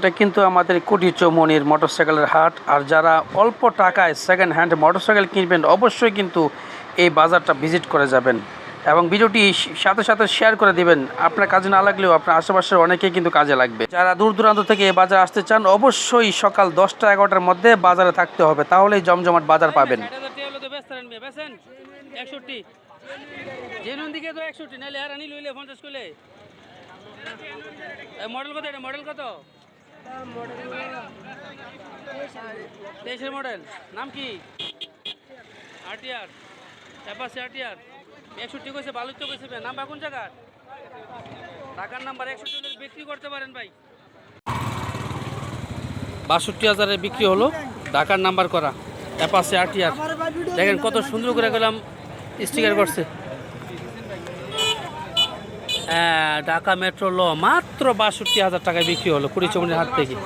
এটা কিন্তু আমাদের কোটি চৌমনির মোটরসাইকেলের হাট। আর যারা অল্প টাকায় সেকেন্ড হ্যান্ড মোটরসাইকেল কিনবেন, অবশ্যই কিন্তু এই বাজারটা ভিজিট করে যাবেন। এবং ভিডিওটি সাথে সাথে শেয়ার করে দিবেন। আপনার কাজে না লাগলেও আপনার আশেপাশের অনেকেই কিন্তু কাজে লাগবে। যারা দূর দূরান্ত থেকে এই বাজারে আসতে চান, অবশ্যই সকাল দশটা এগারোটার মধ্যে বাজারে থাকতে হবে। তাহলেই জমজমাট বাজার পাবেন। মডেল কত এটা? মডেল কত? তেইশের মডেল। নাম কি? আরটিআর। Apache RTR. একষট্টি কইছে ভালো তো কইছে নাম্বার কোন জায়গার? টাকার নাম্বার একষট্টি বিক্রি করতে পারেন ভাই। বাষট্টি হাজারে বিক্রি হলো ঢাকার নাম্বার করা অ্যাপাসি আরটিআর। দেখেন কত সুন্দর করে গেলাম স্টিকার করছে। ঢাকা মেট্রো ল মাত্র বাষট্টি হাজার টাকায় বিক্রি হলো কুড়ি চমনির হাত থেকে।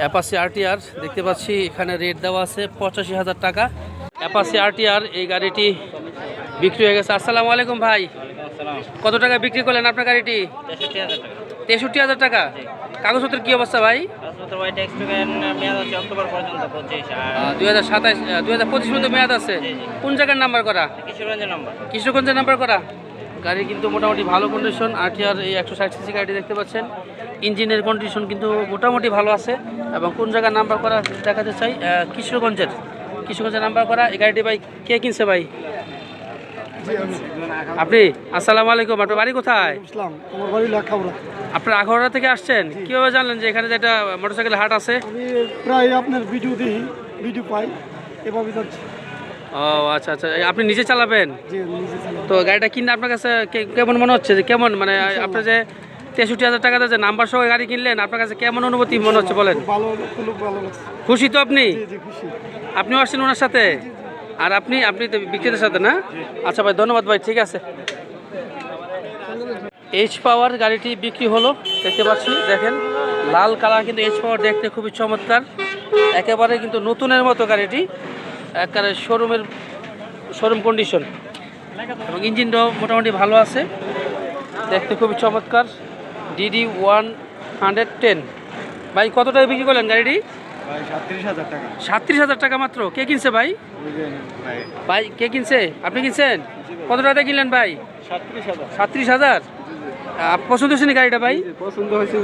অ্যাপাসি আরটিআর দেখতে পাচ্ছি এখানে রেট দেওয়া আছে পঁচাশি হাজার টাকা। অ্যাপাসি আরটিআর এই গাড়িটি বিক্রি হয়ে গেছে। আসসালামু আলাইকুম ভাই। কত টাকা বিক্রি করলেন আপনার গাড়িটি? তেষট্টি হাজার টাকা। কাগজপত্রের কি অবস্থা ভাই? দুই হাজার সাতাশ দুই হাজার পঁচিশ পর্যন্ত মেয়াদ আছে? কোন জায়গার নাম্বার করা? কিশোরগঞ্জের নম্বর। কিশোরগঞ্জের নাম্বার করা? গাড়ি কিন্তু মোটামুটি ভালো কন্ডিশন আরটিআর এই একশো ষাট সিসি গাড়ি দেখতে পাচ্ছেন। ইঞ্জিনের কন্ডিশন কিন্তু মোটামুটি ভালো আছে। এবং কোন জায়গার নাম্বার করা দেখাতে চাই? কিশোরগঞ্জের। কিশোরগঞ্জের নাম্বার করা। এই গাড়িটি ভাই কে কিনছে ভাই? আপনি? আসসালামু আলাইকুম। আপনার বাড়ি কোথায়? আপনার আখাউড়া থেকে আসছেন? কীভাবে জানলেন যে এখানে যে একটা মোটরসাইকেল হাট আছে? প্রায় আপনার ভিডিও দেখি ভিডিও পাই। এভাবে যাচ্ছি। ও আচ্ছা আচ্ছা। আপনি নিজে চালাবেন? তো গাড়িটা কিনলে আপনার কাছে কেমন মনে হচ্ছে যে কেমন? মানে আপনি যে তেষট্টি হাজার টাকাতে যে নাম্বার সহ গাড়ি কিনলেন আপনার কাছে কেমন অনুভূতি মনে হচ্ছে বলেন? খুশি তো আপনি? আপনিও আসছেন ওনার সাথে? আর আপনি আপনি তো বিক্রেতার সাথে না? আচ্ছা ভাই ধন্যবাদ ভাই ঠিক আছে। এইচ পাওয়ার গাড়িটি বিক্রি হলো দেখতে পাচ্ছি দেখেন। লাল কালার কিন্তু এইচ পাওয়ার দেখতে খুবই চমৎকার। একেবারে কিন্তু নতুনের মতো গাড়িটি। একেবারে শোরুমের শোরুম কন্ডিশন এবং ইঞ্জিনটাও মোটামুটি ভালো আছে। দেখতে খুবই চমৎকার। ডিডি ওয়ান হান্ড্রেড টেন ভাই কত টাকা বিক্রি করলেন গাড়িটি? ভাই সাতত্রিশ হাজার টাকা। টাকা মাত্র। কে কিনছে ভাই? ভাই। কে কিনছে? আপনি কিনছেন? কত টাকাতে কিনলেন ভাই? সাতত্রিশ হাজার। পছন্দ হয়েছে গাড়িটা ভাই? পছন্দ হয়েছে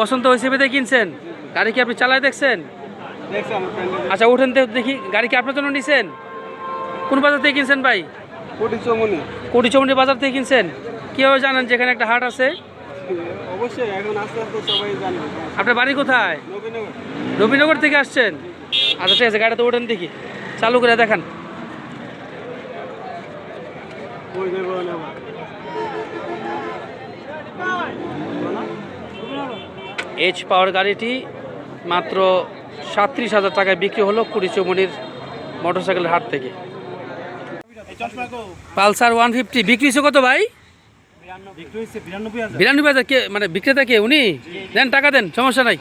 পছন্দ হয়েছে বেঁধে কিনছেন? গাড়ি কি আপনি চালায় দেখছেন? আচ্ছা উঠেন তো দেখি গাড়ি কি আপনার জন্য নিছেন? কোন বাজার থেকে কিনছেন ভাই? কোটি চমনি। কোটি চৌমনি বাজার থেকে কিনছেন? কীভাবে জানেন যেখানে একটা হাট আছে? অবশ্যই এখন আস্তে আস্তে সবাই জানবে আপনার বাড়ি কোথায়? নবীনগর। থেকে আসছেন? আচ্ছা ঠিক আছে গাড়িতে ওঠেন দেখি। চালু করে দেখান। এইচ পাওয়ার গাড়িটি মাত্র সাতত্রিশ হাজার টাকায় বিক্রি হলো কুড়ি চৌমনির মোটরসাইকেল হাট থেকে। পালসার ওয়ান ফিফটি, বিক্রি হয়েছে কত ভাই? বিরানব্বই হাজার। কে মানে বিক্রেতা কে, উনি? দেন টাকা দেন, সমস্যা নাই।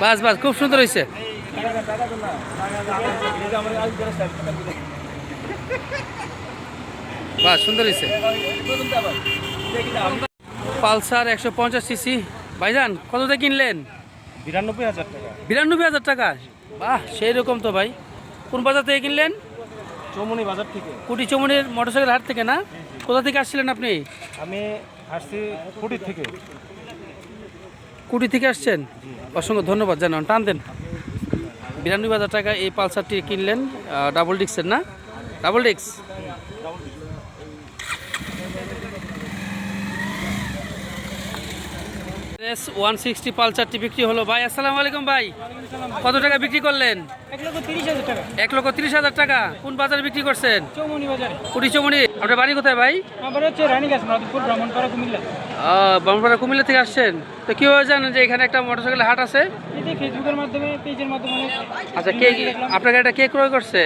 বাস বাস, খুব সুন্দর হয়েছে। বাস, সুন্দর হয়েছে। পালসার একশো পঞ্চাশ সিসি। ভাইজান কততে কিনলেন? বিরানব্বই হাজার টাকা। বিরানব্বই হাজার টাকা? বাহ সেই রকম তো ভাই। কোন বাজার থেকে কিনলেন? চৌমনি বাজার থেকে। কুটি চৌমনির মোটরসাইকেল হাট থেকে না? কোথা থেকে আসছিলেন আপনি? আমি আসছি কুটির থেকে। কুটি থেকে আসছেন? অসংখ্য ধন্যবাদ জানান। টান দেন। বিরানব্বই হাজার টাকা এই পালসারটি কিনলেন ডাবল ডিক্সের না? ডাবল ডিক্স এস ওয়ান সিক্সটি পালসারটি বিক্রি হলো। ভাই আসসালামু আলাইকুম ভাই। কত টাকা বিক্রি করলেন? এক লক্ষ তিরিশ হাজার টাকা। কোন বাজারে বিক্রি করছেন? কুটি চৌমনি। আপনার বাড়ি কোথায় ভাই? ব্রাহ্মণপাড়া কুমিল্লা। থেকে আসছেন। তো কীভাবে জানেন যে এখানে একটা মোটরসাইকেল হাট আছে? আচ্ছা কে আপনার গাড়িটা কে ক্রয় করছে?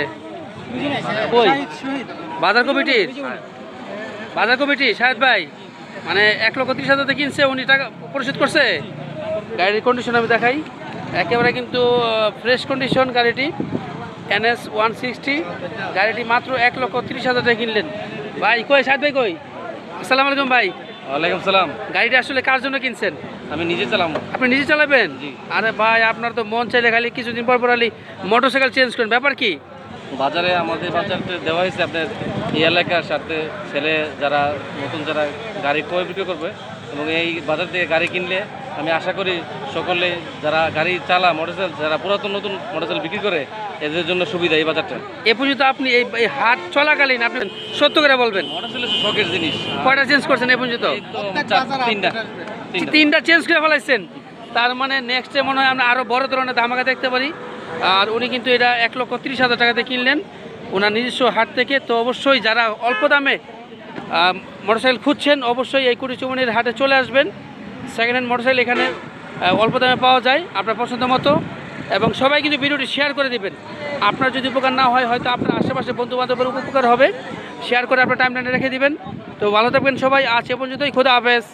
বাজার কমিটির? বাজার কমিটি শাহেদ ভাই। মানে এক লক্ষ ত্রিশ হাজার কিনছে উনি টাকা পরিশোধ করছে? গাড়ির কন্ডিশন আমি দেখাই। একেবারে কিন্তু ফ্রেশ কন্ডিশন গাড়িটি এনএস ওয়ান সিক্সটি গাড়িটি মাত্র এক লক্ষ ত্রিশ হাজার টাকা কিনলেন। ভাই কই শাহেদ ভাই কই? আসসালামু আলাইকুম ভাই। ওয়ালাইকুম সালাম। গাড়িটা আসলে কার জন্য কিনছেন? আমি নিজে চালাম আপনি নিজে চালাবেন? আরে ভাই আপনার তো মন চাইলে খালি কিছুদিন পর পর খালি মোটরসাইকেল চেঞ্জ করেন। ব্যাপার কি? বাজারে আমাদের বাজারতে দেওয়া হয়েছে আপনার এই এলাকার সাথে ছেলে যারা নতুন যারা গাড়ি ক্রয় বিক্রয় করবে এবং এই বাজার থেকে গাড়ি কিনলে আমি আশা করি সকলে যারা গাড়ি চালা মোটরসাইকেল যারা পুরাতন নতুন মোটরসাইকেল বিক্রি করে এদের জন্য সুবিধা এই বাজারটা। এ পর্যন্ত আপনি এই হাট চলাকালীন আপনি সত্য করে বলবেন? মোটরসাইকেল শখের জিনিস। কয়টা চেঞ্জ করছেন এ পর্যন্ত? তিনটা। তিনটা। চেঞ্জ করে ফেলাইছেন। তার মানে নেক্সটে মনে হয় আমরা আরও বড় ধরনের ধামাকা দেখতে পারি। আর উনি কিন্তু এটা এক লক্ষ তিরিশ হাজার টাকাতে কিনলেন। ওনার নিজস্ব হাট থেকে তো অবশ্যই যারা অল্প দামে মোটরসাইকেল খুঁজছেন, অবশ্যই এই কুড়ি চুমনির হাটে চলে আসবেন। সেকেন্ড হ্যান্ড মোটরসাইকেল এখানে অল্প দামে পাওয়া যায় আপনার পছন্দ মতো। এবং সবাই কিন্তু ভিডিওটি শেয়ার করে দিবেন। আপনার যদি উপকার না হয়, হয়তো আপনার আশেপাশে বন্ধু বান্ধবের উপকার হবে। শেয়ার করে আপনার টাইম লাইনে রেখে দিবেন। তো ভালো থাকবেন সবাই। আজ এ পর্যন্তই। খোদা হাফেজ।